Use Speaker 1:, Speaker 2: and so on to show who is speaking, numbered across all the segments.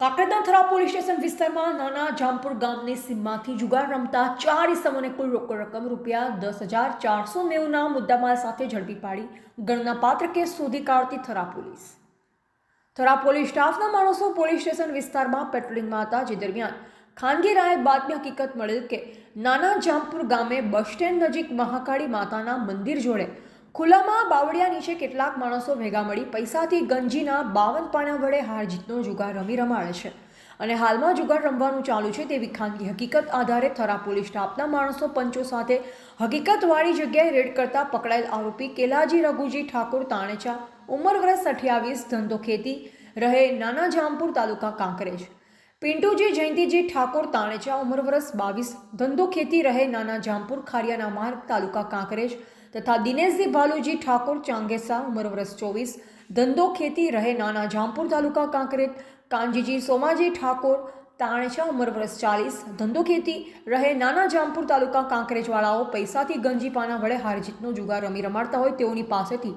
Speaker 1: કાકરેજના Thara police station વિસ્તારમાં નાના જામપુર ગામની સીમમાંથી જુગાર રમતા ચાર ઇસમોને કુલ રોકડ રકમ રૂપિયા દસ હજાર ચારસો નેવુંના મુદ્દામાલ સાથે ઝડપી પાડી ગણનાપાત્ર કેસ શોધી કાઢતી થરા પોલીસ. થરા પોલીસ સ્ટાફના માણસો પોલીસ સ્ટેશન વિસ્તારમાં પેટ્રોલિંગમાં હતા, જે દરમિયાન ખાનગી રાહે બાતમી હકીકત મળેલ કે નાના જામપુર ગામે બસ સ્ટેન્ડ નજીક મહાકાળી માતાના મંદિર જોડે ખુલ્લામાં બાવળિયા નીચે કેટલાક માણસો ભેગા મળી પૈસાથી ગંજીના બાવન પાના વડે હાર જીતનો જુગાર રમી રમાડે છે. અને હાલમાં જુગાર રમવાનું ચાલુ છે તેવી ખાનગી હકીકત આધારે થરા પોલીસ સ્ટાફના માણસો પંચો સાથે હકીકતવાળી જગ્યાએ રેડ કરતા પકડાયેલ આરોપી કેલાજી રઘુજી ઠાકોર તાણેચા ઉંમર વર્ષ અઠ્યાવીસ, ધંધો ખેતી, રહે નાના જામપુર તાલુકા કાંકરેજ પિન્ટુજી જયંતિજી ઠાકોર તાણેચા ઉંમર વર્ષ બાવીસ, ધંધો ખેતી રહે નાના જામપુર ખારિયાના માર્ગ તાલુકા કાંકરેજ તથા દિનેશજી ભાલુજી ઠાકોર ચાંગેસા, ઉંમર વર્ષ ચોવીસ, ધંધો ખેતી રહે નાના જામપુર તાલુકા કાંકરેજ કાંજીજી સોમાજી ઠાકોર, તાણછા, ઉંમર વર્ષ ચાલીસ, ધંધો ખેતી રહે નાના જામપુર તાલુકા કાંકરેજવાળાઓ પૈસાથી ગંજીપાના વડે હારજીતનો જુગાર રમી રમાડતા હોય તેઓની પાસેથી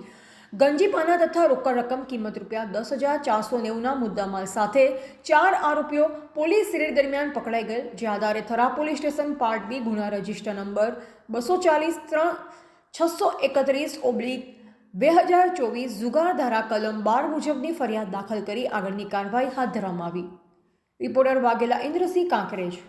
Speaker 1: ગંજીપાના તથા રોકડ રકમ કિંમત રૂપિયા દસ હજાર ચારસો નેવુંના મુદ્દામાલ સાથે ચાર આરોપીઓ પોલીસ રેડ દરમિયાન પકડાઈ ગયેલ, જે આધારે Thara police station part B ગુના રજિસ્ટર નંબર બસો ચાલીસ ત્રણ છસો એકત્રીસ ઓબ્લિક બે હજાર ચોવીસ જુગાર ધારા કલમ બાર મુજબની ફરિયાદ દાખલ કરી આગળની કાર્યવાહી હાથ ધરવામાં આવી. રિપોર્ટર વાઘેલા ઇન્દ્રસિંહ કાંકરેજ.